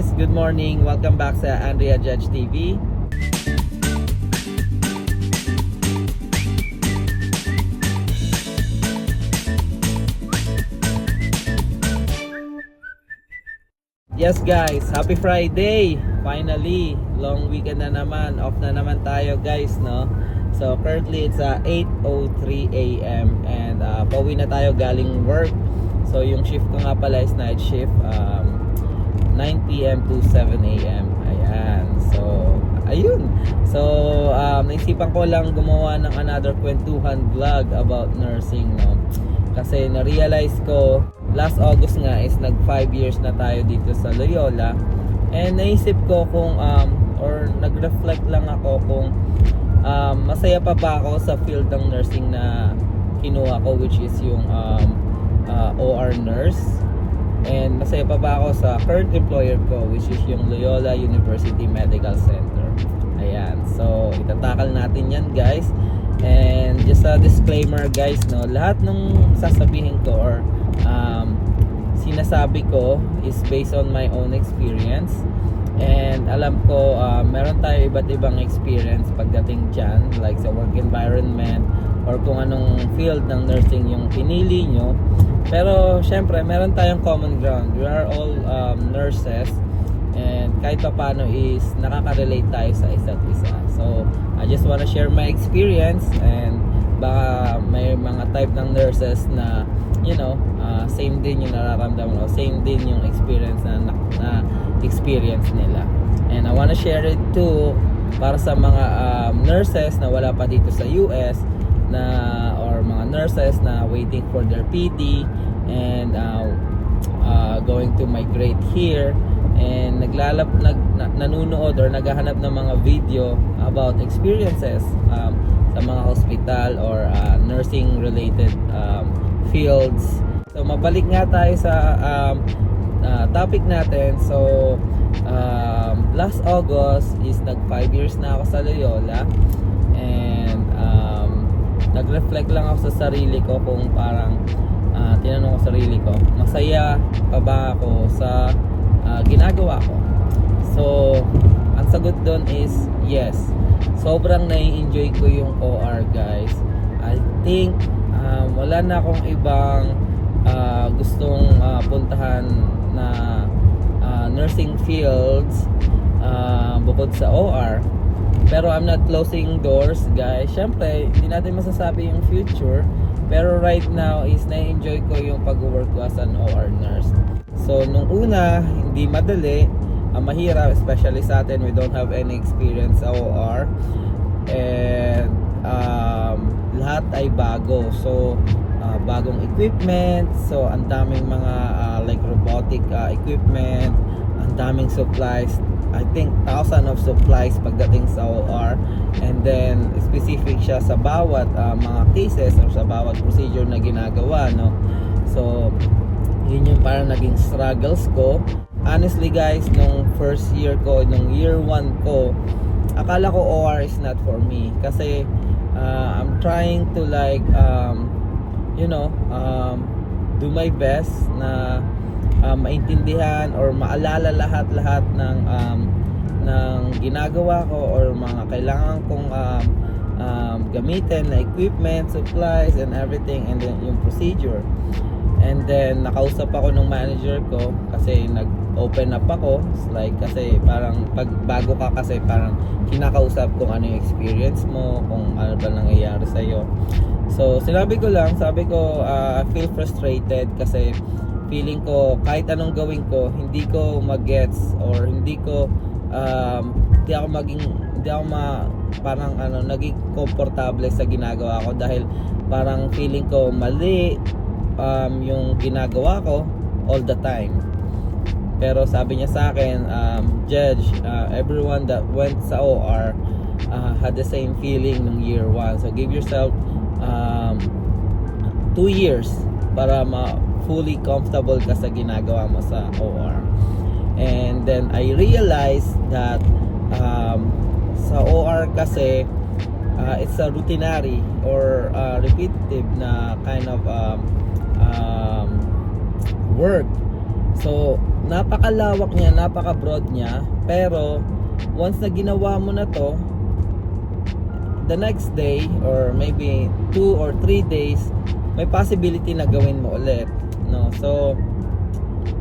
guys, good morning. Welcome back sa Andrea Judge TV. Yes guys, happy Friday! Finally, long weekend na naman. Off na naman tayo guys, no? So currently it's uh, 8.03 a.m. and uh, pauwi na tayo galing work. So yung shift ko nga pala is night shift. Um, 9 p.m. to 7 a.m. Ayan. So, ayun. So, um, naisipan ko lang gumawa ng another kwentuhan vlog about nursing, no? Kasi na-realize ko, last August nga is nag 5 years na tayo dito sa Loyola. And naisip ko kung, um, or nag-reflect lang ako kung um, masaya pa ba ako sa field ng nursing na kinuha ko, which is yung um, uh, OR nurse. And masaya pa ba ako sa current employer ko which is yung Loyola University Medical Center. Ayan. So, itatakal natin yan guys. And just a disclaimer guys, no, lahat ng sasabihin ko or um, sinasabi ko is based on my own experience. And alam ko, uh, meron tayo iba't ibang experience pagdating dyan, like sa work environment or kung anong field ng nursing yung pinili nyo. Pero syempre, meron tayong common ground. We are all um, nurses and kahit pa paano is nakaka-relate tayo sa isa't isa. So, I just wanna share my experience and baka may mga type ng nurses na you know, uh, same din yung nararamdaman ko, same din yung experience na, na, na experience nila. And I wanna share it too para sa mga um, nurses na wala pa dito sa US na or mga nurses na waiting for their PT and uh, uh, going to migrate here. And naglalap nag na, nanunood or naghahanap ng mga video about experiences um, sa mga hospital or uh, nursing related um, fields. So mabalik nga tayo sa um, uh, topic natin. So um, last August is nag 5 years na ako sa Loyola nag-reflect lang ako sa sarili ko kung parang ah, tinanong ko sarili ko masaya pa ba ako sa ah, ginagawa ko? So ang sagot doon is yes. Sobrang nai-enjoy ko yung OR guys. I think um, wala na akong ibang ah, gustong ah, puntahan na ah, nursing fields ah, bukod sa OR pero I'm not closing doors, guys. Siyempre, hindi natin masasabi yung future. Pero right now is na-enjoy ko yung pag-work ko as an OR nurse. So, nung una, hindi madali. Ang mahirap, especially sa atin, we don't have any experience sa OR. And um, lahat ay bago. So, ah, bagong equipment. So, ang daming mga ah, like robotic ah, equipment. Ang daming supplies. I think thousand of supplies pagdating sa OR and then specific siya sa bawat ah, mga cases or sa bawat procedure na ginagawa no? So yun yung parang naging struggles ko. Honestly guys nung first year ko nung year 1 ko akala ko OR is not for me. Kasi ah, I'm trying to like um, you know um, do my best na uh, maintindihan or maalala lahat-lahat ng um, ng ginagawa ko or mga kailangan kong um, um, gamitin na equipment, supplies and everything and then yung procedure. And then nakausap ako ng manager ko kasi nag-open up ako. Like kasi parang pag bago ka kasi parang kinakausap kung ano yung experience mo, kung ano ba nangyayari sa iyo. So sinabi ko lang, sabi ko uh, I feel frustrated kasi feeling ko kahit anong gawin ko hindi ko magets or hindi ko um, hindi ako maging hindi ako ma parang ano naging komportable sa ginagawa ko dahil parang feeling ko mali um, yung ginagawa ko all the time. Pero sabi niya sa akin um, judge uh, everyone that went sa OR uh, had the same feeling nung year 1 so give yourself um, two years para ma fully comfortable ka sa ginagawa mo sa OR. And then I realized that um, sa OR kasi uh, it's a routinary or uh, repetitive na kind of um, um, work. So napakalawak niya, napaka-broad niya, pero once na ginawa mo na to, the next day or maybe two or three days, may possibility na gawin mo ulit. No? So,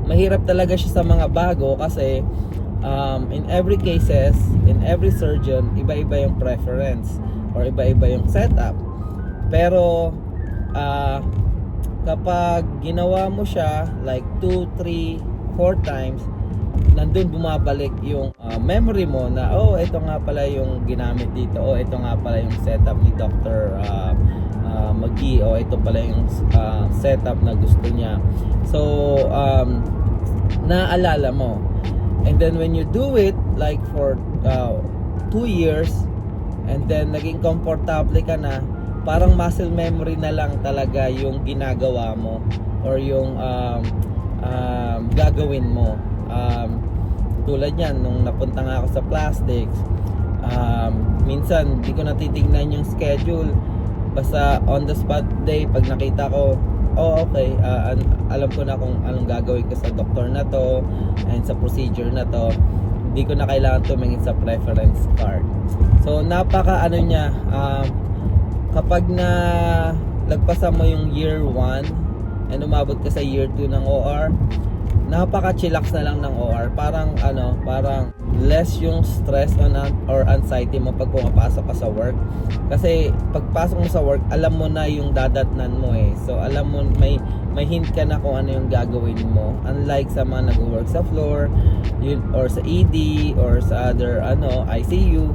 mahirap talaga siya sa mga bago kasi um, in every cases, in every surgeon, iba-iba yung preference or iba-iba yung setup. Pero, ah, kapag ginawa mo siya like 2, 3, 4 times, nandun bumabalik yung ah, memory mo na oh ito nga pala yung ginamit dito oh ito nga pala yung setup ni Dr. uh, Magi oh ito pala yung ah, setup na gusto niya. So um, naalala mo. And then when you do it like for uh, two years and then naging komportable ka na parang muscle memory na lang talaga yung ginagawa mo or yung um, um, gagawin mo. Um, tulad yan nung napunta nga ako sa plastics um, minsan di ko natitignan yung schedule basta on the spot day pag nakita ko oh okay an- alam ko na kung anong gagawin ko sa doktor na to and sa procedure na to hindi ko na kailangan tumingin sa preference card. So napaka ano niya um, kapag na lagpasan mo yung year 1 and umabot ka sa year 2 ng OR napaka-chillax na lang ng OR parang ano parang less yung stress on or anxiety mo pag pumapasok ka sa work. Kasi pagpasok mo sa work alam mo na yung dadatnan mo eh. So alam mo may may hint ka na kung ano yung gagawin mo. Unlike sa mga nag-work sa floor yun, or sa ED or sa other ano ICU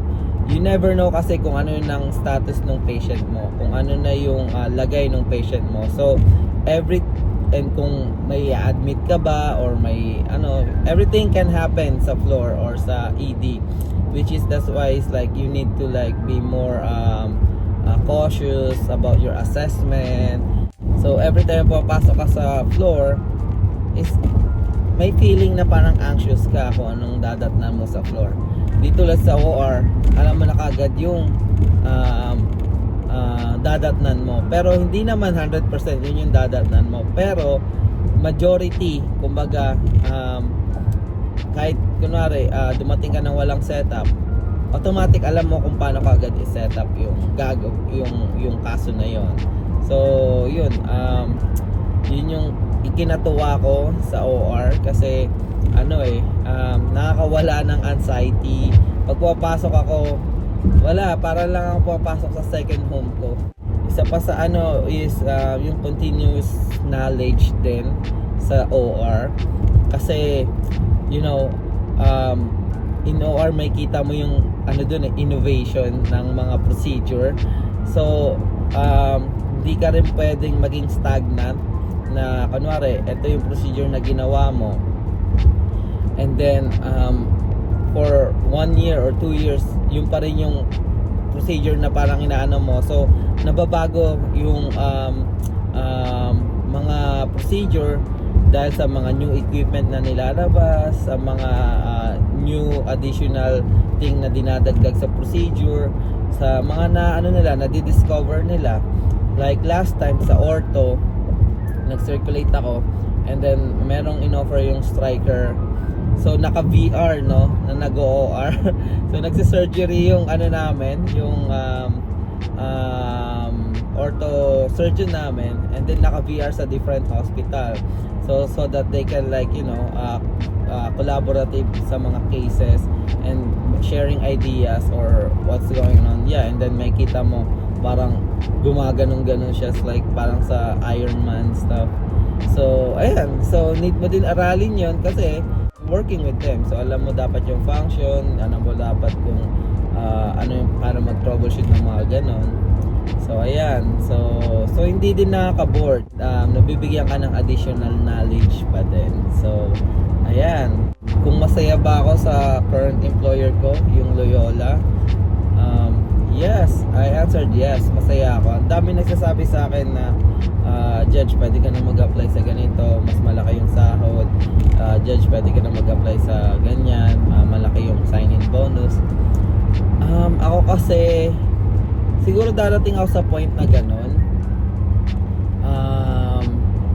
you never know kasi kung ano yung ng status ng patient mo. Kung ano na yung ah, lagay ng patient mo. So every and kung may admit ka ba or may ano everything can happen sa floor or sa ED which is that's why it's like you need to like be more um, uh, cautious about your assessment. So every time papasok ka sa floor is may feeling na parang anxious ka kung anong dadatnan mo sa floor. Dito lang sa OR alam mo na kagad yung um, ah, dadatnan mo. Pero hindi naman 100% yun yung dadatnan mo. Pero majority kumbaga um, kahit kunwari ah, dumating ka ng walang setup automatic alam mo kung paano kagad i-setup yung gago yung yung kaso na yon so yun um, yun yung ikinatuwa ko sa OR kasi ano eh um, nakakawala ng anxiety. Pag pumapasok ako wala para lang ako pumapasok sa second home ko. Isa pa sa ano is uh, yung continuous knowledge din sa OR kasi you know um, in OR may kita mo yung ano dun eh, innovation ng mga procedure. So um, hindi ka rin pwedeng maging stagnant na kunwari ito yung procedure na ginawa mo. And then um, for one year or two years yung pa rin yung procedure na parang inaano mo. So nababago yung um, um, mga procedure dahil sa mga new equipment na nilalabas sa mga ah, new additional thing na dinadagdag sa procedure sa mga na ano nila na discover nila. Like last time sa ortho nag-circulate ako and then merong inoffer yung striker so naka VR no? Na nag-OR so nagsi-surgery yung ano namin yung um, um, ortho surgeon namin and then naka VR sa different hospital. So so that they can like you know uh, uh, collaborative sa mga cases and sharing ideas or what's going on. Yeah and then may kita mo parang gumaganong ganon siya like parang sa Iron Man stuff. So ayan. So need mo din aralin yon kasi working with them so alam mo dapat yung function alam mo dapat kung ah, ano yung para mag troubleshoot ng mga ganon So ayan, so so hindi din nakaka-bored. Um, nabibigyan ka ng additional knowledge pa din. So ayan, kung masaya ba ako sa current employer ko, yung Loyola? Um, yes, I answered yes, masaya ako. Ang dami nagsasabi sa akin na Judge, pwede ka na mag-apply sa ganito, mas malaki yung sahod. Ah, Judge, pwede ka na mag-apply sa ganyan, ah, malaki yung sign-in bonus. Um, ako kasi siguro darating ako sa point na ganun. Um,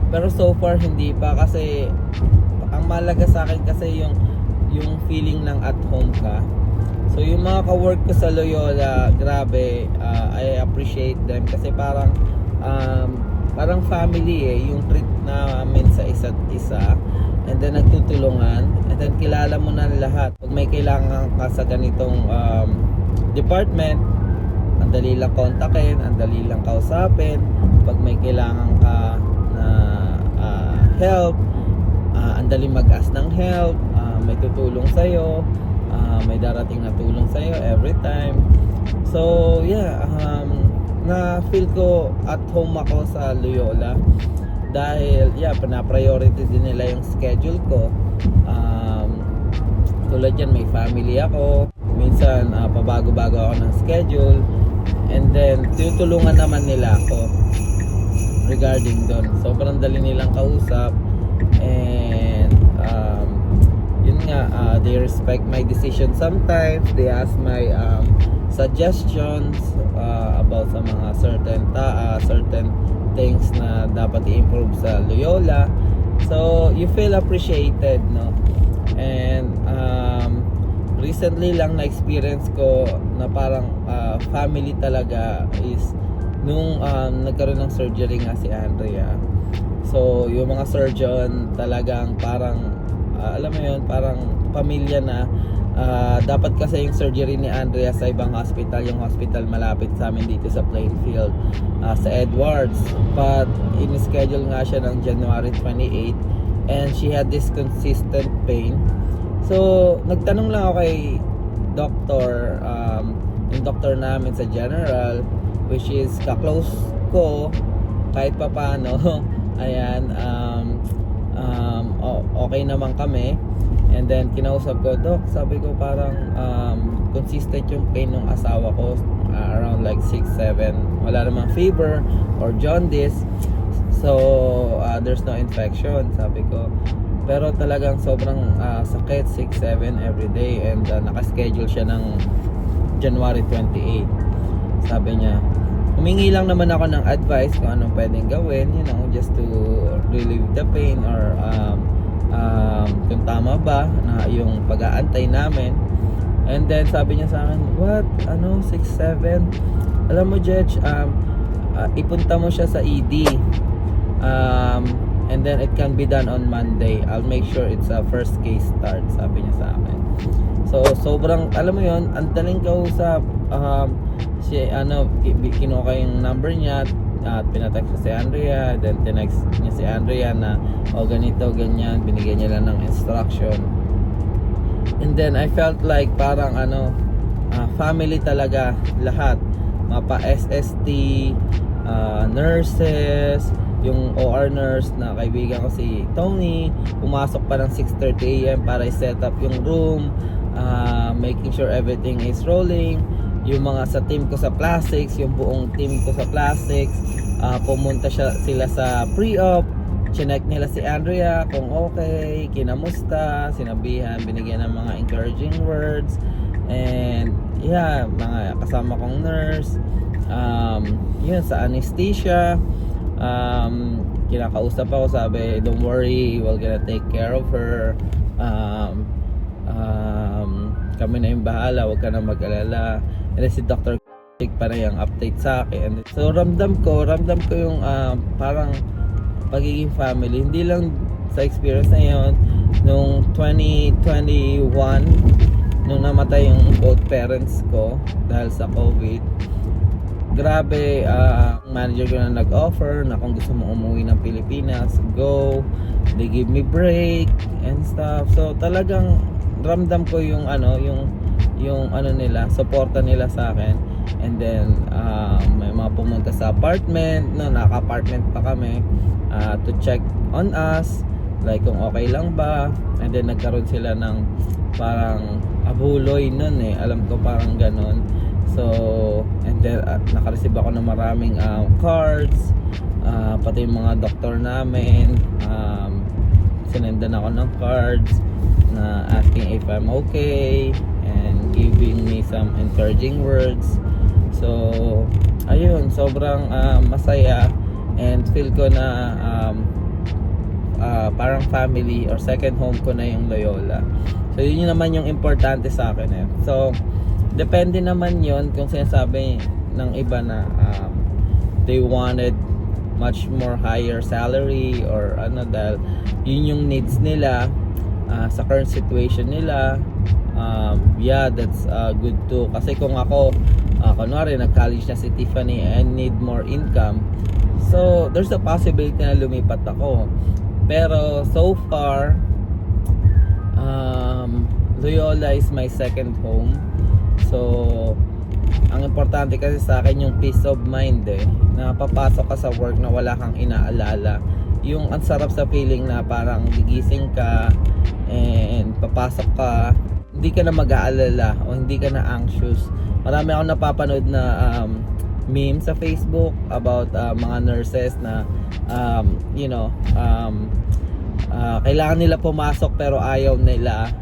pero so far hindi pa kasi ang malaga sa akin kasi yung yung feeling ng at home ka. So yung mga ka-work ko sa Loyola, grabe, ah, I appreciate them kasi parang um, parang family eh, yung treat namin sa isa't isa. And then nagtutulungan, and then kilala mo na lahat. Pag may kailangan ka sa ganitong um, department, ang dali lang kontakin, ang dali lang kausapin. Pag may kailangan ka na ah, help, ah, ang dali mag-ask ng help, ah, may tutulong sa'yo, ah, may darating na tulong sa'yo every time. So, yeah, um, na feel ko at home ako sa Loyola dahil yeah, pina-priority din nila yung schedule ko. Um, tulad yan, may family ako. Minsan, ah, pabago-bago ako ng schedule. And then, tinutulungan naman nila ako regarding doon. Sobrang dali nilang kausap. And, um, yun nga, ah, they respect my decision sometimes. They ask my um, suggestions about sa mga certain ta ah, certain things na dapat i-improve sa Loyola. So, you feel appreciated, no? And, um, recently lang na-experience ko na parang ah, family talaga is nung um, nagkaroon ng surgery nga si Andrea. So, yung mga surgeon talagang parang, ah, alam mo yun, parang pamilya na. Ah, dapat kasi yung surgery ni Andrea sa ibang hospital, yung hospital malapit sa amin dito sa Plainfield, ah, sa Edwards. But, in-schedule nga siya ng January 28 and she had this consistent pain. So, nagtanong lang ako kay doctor, um, yung doctor namin sa general, which is ka-close ko kahit pa paano. Ayan, um, um, o- okay naman kami. And then, kinausap ko, Doc, sabi ko parang um, consistent yung pain ng asawa ko uh, around like 6, 7. Wala namang fever or jaundice. So, uh, there's no infection, sabi ko. Pero talagang sobrang ah, sakit, 6, 7 every day. And uh, nakaschedule siya ng January 28. Sabi niya, humingi lang naman ako ng advice kung anong pwedeng gawin, you know, just to relieve the pain or um, um, kung tama ba na yung pag-aantay namin. And then sabi niya sa akin, what? Ano? 6, 7? Alam mo, Judge, um, ah, ipunta mo siya sa ED. Um, and then it can be done on Monday. I'll make sure it's a first case start, sabi niya sa akin. So, sobrang, alam mo yon ang daling kausap. Um, si, ano, ki- kinuha yung number niya at pinatext si Andrea. Then, tinext niya si Andrea na, o ganito, ganyan. Binigyan niya lang ng instruction. And then, I felt like parang, ano, ah, family talaga, lahat. Mapa SST, ah, nurses, yung OR nurse na kaibigan ko si Tony, pumasok pa ng 6.30am para i-set up yung room, ah, making sure everything is rolling. Yung mga sa team ko sa plastics, yung buong team ko sa plastics, ah, pumunta siya, sila sa pre-op, chinek nila si Andrea kung okay, kinamusta, sinabihan, binigyan ng mga encouraging words, and yeah, mga kasama kong nurse, um, yun, sa anesthesia, um, kinakausap ako, sabi, don't worry, we're gonna take care of her, um, um, kami na yung bahala, huwag ka na mag-alala, and then si Dr. pa na yung update sa akin. So ramdam ko, ramdam ko yung ah, parang pagiging family. Hindi lang sa experience na yun, nung 2021, nung namatay yung both parents ko dahil sa COVID, grabe, ang manager ko na nag-offer na kung gusto mo umuwi ng Pilipinas, go. They give me break and stuff. So talagang ramdam ko yung ano, yung yung ano nila, suporta nila sa akin. And then ah, may mga pumunta sa apartment, no, naka-apartment pa kami ah, to check on us like kung okay lang ba. And then nagkaroon sila ng parang abuloy nun eh. Alam ko parang ganon so and then uh, nakareceive ako ng maraming ah, cards ah, pati yung mga doktor namin. Um, sinendan ako ng cards na asking if I'm okay giving me some encouraging words so ayun sobrang ah, masaya and feel ko na um, ah, parang family or second home ko na yung Loyola. So yun yung naman yung importante sa akin eh. So depende naman yon kung sinasabi ng iba na um, they wanted much more higher salary or ano dahil yun yung needs nila ah, sa current situation nila um, yeah that's uh, good too kasi kung ako uh, kunwari nag-college na si Tiffany and need more income so there's a possibility na lumipat ako. Pero so far um, Loyola is my second home. So ang importante kasi sa akin yung peace of mind eh. Na papasok ka sa work na wala kang inaalala. Yung ang sarap sa feeling na parang gigising ka and papasok ka hindi ka na mag-aalala o hindi ka na anxious marami akong napapanood na um, meme sa Facebook about uh, mga nurses na um, you know um, uh, kailangan nila pumasok pero ayaw nila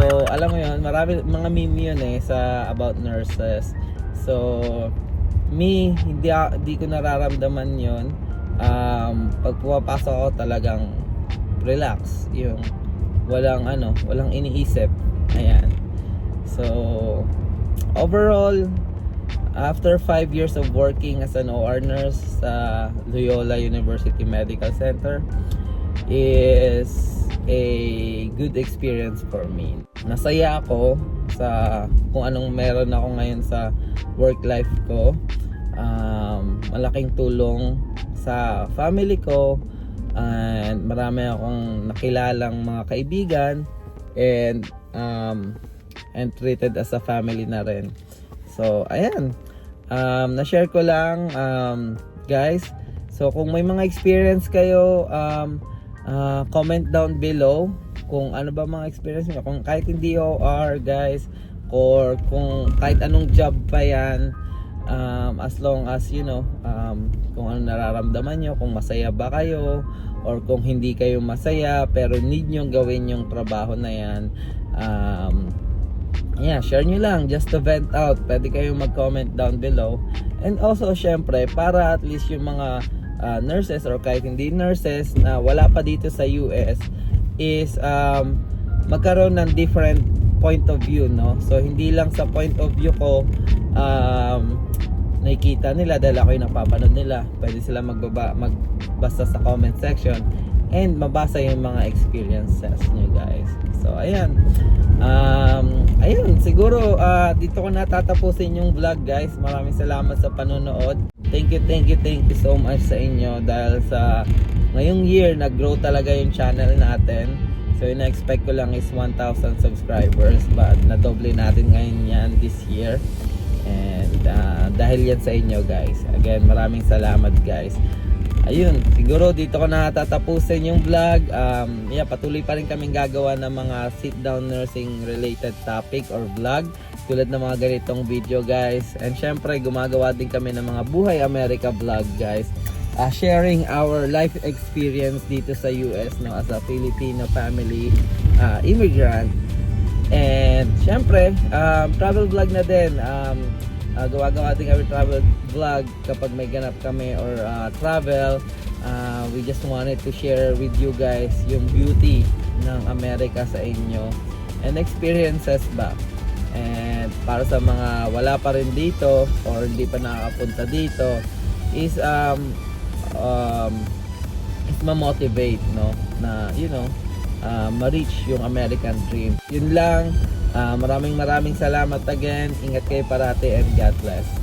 So, alam mo yun, marami, mga meme yun eh, sa about nurses. So, me, hindi, hindi ko nararamdaman yun. Um, pag pumapasok ako talagang relax. Yung walang ano, walang iniisip. Ayan. So, overall, after 5 years of working as an OR nurse sa Loyola University Medical Center, is a good experience for me. Nasaya ako sa kung anong meron ako ngayon sa work life ko. Um, malaking tulong sa family ko and marami akong nakilalang mga kaibigan and um, and treated as a family na rin. So, ayan. Um, na-share ko lang, um, guys. So, kung may mga experience kayo, um, uh, comment down below kung ano ba mga experience nyo. Kung kahit hindi OR, guys, or kung kahit anong job pa yan, um, as long as, you know, um, kung ano nararamdaman nyo, kung masaya ba kayo, or kung hindi kayo masaya, pero need nyo gawin yung trabaho na yan, um, yeah, share nyo lang just to vent out. Pwede kayong mag-comment down below. And also, syempre, para at least yung mga uh, nurses or kahit hindi nurses na wala pa dito sa US is um, magkaroon ng different point of view, no? So, hindi lang sa point of view ko um, nakikita nila dahil ako yung napapanood nila. Pwede sila magbaba, magbasa sa comment section and mabasa yung mga experiences nyo guys. So, ayan. Um, ayun, siguro ah, dito ko natatapusin yung vlog guys. Maraming salamat sa panonood. Thank you, thank you, thank you so much sa inyo dahil sa ngayong year nag-grow talaga yung channel natin. So, yung na-expect ko lang is 1,000 subscribers but nadoble natin ngayon yan this year. And ah, dahil yan sa inyo guys. Again, maraming salamat guys. Ayun, siguro dito ko na tatapusin yung vlog. Um, yeah, patuloy pa rin kaming gagawa ng mga sit-down nursing related topic or vlog tulad ng mga ganitong video guys. And syempre, gumagawa din kami ng mga Buhay America vlog guys. Uh, sharing our life experience dito sa US no, as a Filipino family uh, immigrant. And syempre, um, travel vlog na din. Um, uh, gawa-gawa din kami travel vlog kapag may ganap kami or uh, travel. Uh, we just wanted to share with you guys yung beauty ng Amerika sa inyo and experiences ba. And para sa mga wala pa rin dito or hindi pa nakakapunta dito is um um is ma-motivate no na you know uh, ma-reach yung American dream. Yun lang. Uh, maraming maraming salamat again. Ingat kayo parati and God bless.